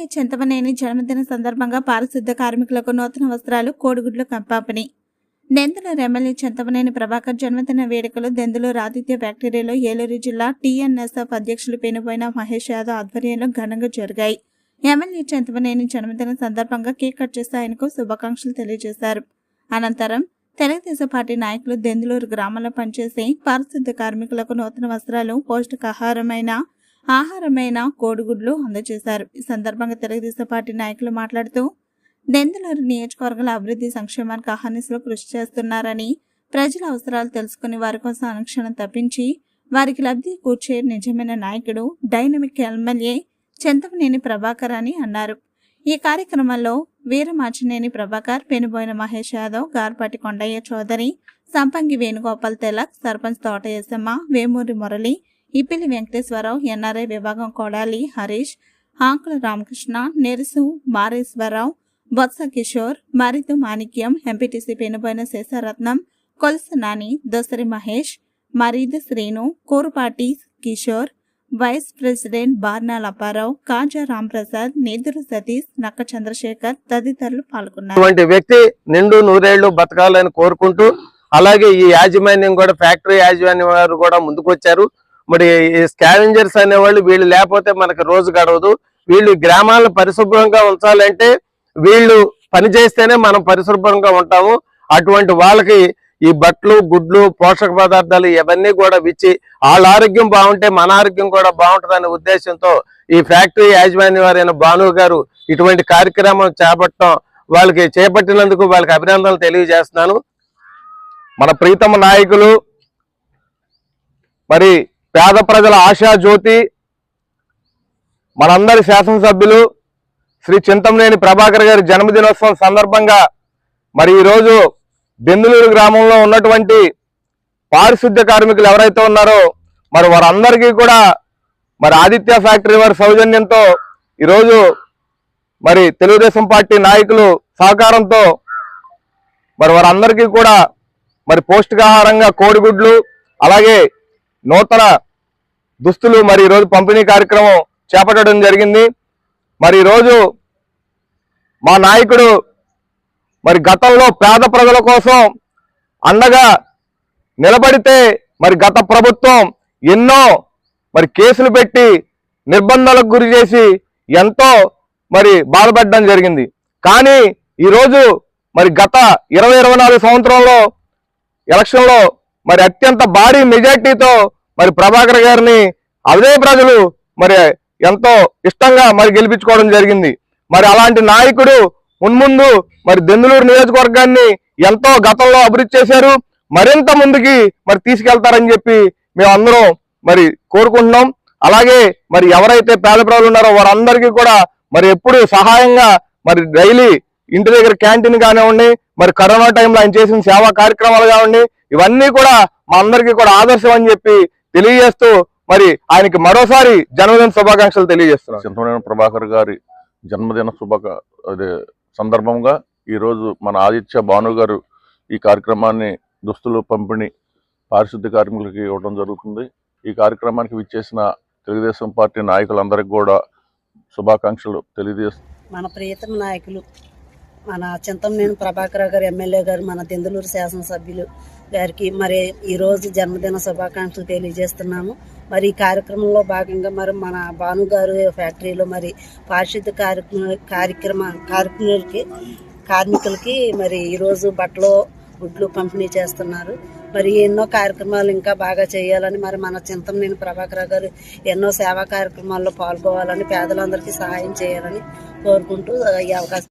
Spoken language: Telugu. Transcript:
ఎమ్మెల్యే చింతమనేని జన్మదిన సందర్భంగా పారిశుద్ధ కార్మికులకు నూతన వస్త్రాలు కోడిగుడ్లు కంపాపని. నెందుల ఎమ్మెల్యే చింతమనేని ప్రభాకర్ జన్మదిన వేడుకలు దెందులూరు ఆదిత్య ఫ్యాక్టరీలో ఏలూరు జిల్లా టీఎన్ఎస్ఎఫ్ అధ్యక్షులు పెనుబోయిన మహేష్ యాదవ్ ఆధ్వర్యంలో ఘనంగా జరిగాయి. ఎమ్మెల్యే చింతమనేని జన్మదిన సందర్భంగా కేక్ కట్ చేసి ఆయనకు శుభాకాంక్షలు తెలియజేశారు. అనంతరం తెలుగుదేశం పార్టీ నాయకులు దెందులూరు గ్రామంలో పనిచేసే పారిశుద్ధ కార్మికులకు నూతన వస్త్రాలు పౌష్టికాహారమైన ఆహారమైన కోడిగుడ్లు అందజేశారు. ఈ సందర్భంగా తెలుగుదేశం పార్టీ నాయకులు మాట్లాడుతూ దెందులూరు నియోజకవర్గాల అభివృద్ధి సంక్షేమానికి అహర్నిశలు కృషి చేస్తున్నారని ప్రజల అవసరాలు తెలుసుకుని వారి కోసం అనుక్షణం తప్పించి వారికి లబ్ధి కూర్చే నిజమైన నాయకుడు డైనమిక్ ఎమ్మెల్యే చింతమనేని ప్రభాకర్ అని అన్నారు. ఈ కార్యక్రమంలో వీరమాచినేని ప్రభాకర్ పెనుబోయిన మహేష్ యాదవ్ గార్పాటి కొండయ్య చౌదరి సంపంగి వేణుగోపాల్ తెలక్ సర్పంచ్ తోట ఎస్ఎమ్మ వేమూరి మురళి ఇపిలి వెంకటేశ్వరరావు ఎన్ఆర్ఐ విభాగం Kodali Harish Akula Ramakrishna Nerusu Mareswararao Botsa Kishore Marithu Manikyam MPTC Penuboina Sesharatnam Kolasa Nani Dosari Mahesh Maridu Srinu Kurupati Kishore vice president Barnal Apparao Kaja Ramprasad Neduru Satish Nakka Chandrasekhar తదితరులు పాల్గొన్నారు. వ్యక్తి నిండు నూరేళ్ళు బతకాలని కోరుకుంటూ అలాగే ఈ యాజమాన్యం కూడా ఫ్యాక్టరీ యాజమాన్యం వారు కూడా ముందుకొచ్చారు. మరి ఈ స్కావెంజర్స్ అనేవాళ్ళు వీళ్ళు లేకపోతే మనకి రోజు గడవదు. వీళ్ళు గ్రామాలను పరిశుభ్రంగా ఉంచాలంటే వీళ్ళు పని చేస్తేనే మనం పరిశుభ్రంగా ఉంటాము. అటువంటి వాళ్ళకి ఈ బట్టలు గుడ్లు పోషక పదార్థాలు ఇవన్నీ కూడా ఇచ్చి వాళ్ళ ఆరోగ్యం బాగుంటే మన ఆరోగ్యం కూడా బాగుంటుందనే ఉద్దేశంతో ఈ ఫ్యాక్టరీ యాజమాన్య వారైన భాను గారు ఇటువంటి కార్యక్రమం చేపట్టడం వాళ్ళకి చేపట్టినందుకు వాళ్ళకి అభినందనలు తెలియజేస్తున్నాను. మన ప్రీతమ నాయకులు మరి పేద ప్రజల ఆశా జ్యోతి మనందరి శాసనసభ్యులు శ్రీ చింతమనేని ప్రభాకర్ గారి జన్మదినోత్సవం సందర్భంగా మరి ఈరోజు బెందులూరు గ్రామంలో ఉన్నటువంటి పారిశుద్ధ్య కార్మికులు ఎవరైతే ఉన్నారో మరి వారందరికీ కూడా మరి ఆదిత్య ఫ్యాక్టరీ వారి సౌజన్యంతో ఈరోజు మరి తెలుగుదేశం పార్టీ నాయకులు సహకారంతో మరి వారందరికీ కూడా మరి పౌష్టికాహారంగా కోడిగుడ్లు అలాగే నూతన దుస్తులు మరి ఈరోజు పంపిణీ కార్యక్రమం చేపట్టడం జరిగింది. మరి ఈరోజు మా నాయకుడు మరి గతంలో పేద ప్రజల కోసం అండగా నిలబడితే మరి గత ప్రభుత్వం ఎన్నో మరి కేసులు పెట్టి నిర్బంధాలకు గురి చేసి ఎంతో మరి బాధపడడం జరిగింది. కానీ ఈరోజు మరి గత ఇరవై ఇరవై నాలుగు సంవత్సరంలో ఎలక్షన్లో మరి అత్యంత భారీ మెజార్టీతో మరి ప్రభాకర్ గారిని అదే ప్రజలు మరి ఎంతో ఇష్టంగా మరి గెలిపించుకోవడం జరిగింది. మరి అలాంటి నాయకుడు మున్ముందు మరి దెందులూరు నియోజకవర్గాన్ని ఎంతో గతంలో అభివృద్ధి చేశారు. మరింత ముందుకి మరి తీసుకెళ్తారని చెప్పి మేమందరం మరి కోరుకుంటున్నాం. అలాగే మరి ఎవరైతే పేద ప్రజలు ఉన్నారో వారందరికీ కూడా మరి ఎప్పుడు సహాయంగా మరి డైలీ ఇంటి దగ్గర క్యాంటీన్ కానివ్వండి మరి కరోనా టైంలో ఆయన చేసిన సేవా కార్యక్రమాలు కానివ్వండి ఇవన్నీ కూడా మా అందరికీ కూడా ఆదర్శం అని చెప్పి తెలియజేస్తూ మరి ఆయనకి మరోసారి జన్మదిన శుభాకాంక్షలు తెలియజేస్తున్నాను. చింతమనేని ప్రభాకర్ గారి జన్మదిన శుభక అదే సందర్భంగా ఈరోజు మన ఆదిత్య భాను గారు ఈ కార్యక్రమాన్ని దుస్తులు పంపిణీ పారిశుద్ధ్య కార్మికులకి ఇవ్వడం జరుగుతుంది. ఈ కార్యక్రమానికి విచ్చేసిన తెలుగుదేశం పార్టీ నాయకులందరికీ కూడా శుభాకాంక్షలు తెలియజేస్తూ మన ప్రియతమ నాయకులు మన చింతమనేని ప్రభాకర్ గారు ఎమ్మెల్యే గారు మన దెందులూరు శాసనసభ్యులు గారికి మరి ఈరోజు జన్మదిన శుభాకాంక్షలు తెలియజేస్తున్నాము. మరి ఈ కార్యక్రమంలో భాగంగా మరి మన భాను గారు ఫ్యాక్టరీలో మరి పారిశుద్ధ కార్యక్రమ కార్యక్రమ కార్మికులకి కార్మికులకి మరి ఈరోజు బట్టలు గుడ్లు పంపిణీ చేస్తున్నారు. మరి ఎన్నో కార్యక్రమాలు ఇంకా బాగా చేయాలని మరి మన చింతమనేని ప్రభాకర్ గారు ఎన్నో సేవా కార్యక్రమాల్లో పాల్గొవాలని పేదలందరికీ సహాయం చేయాలని కోరుకుంటూ ఈ అవకాశం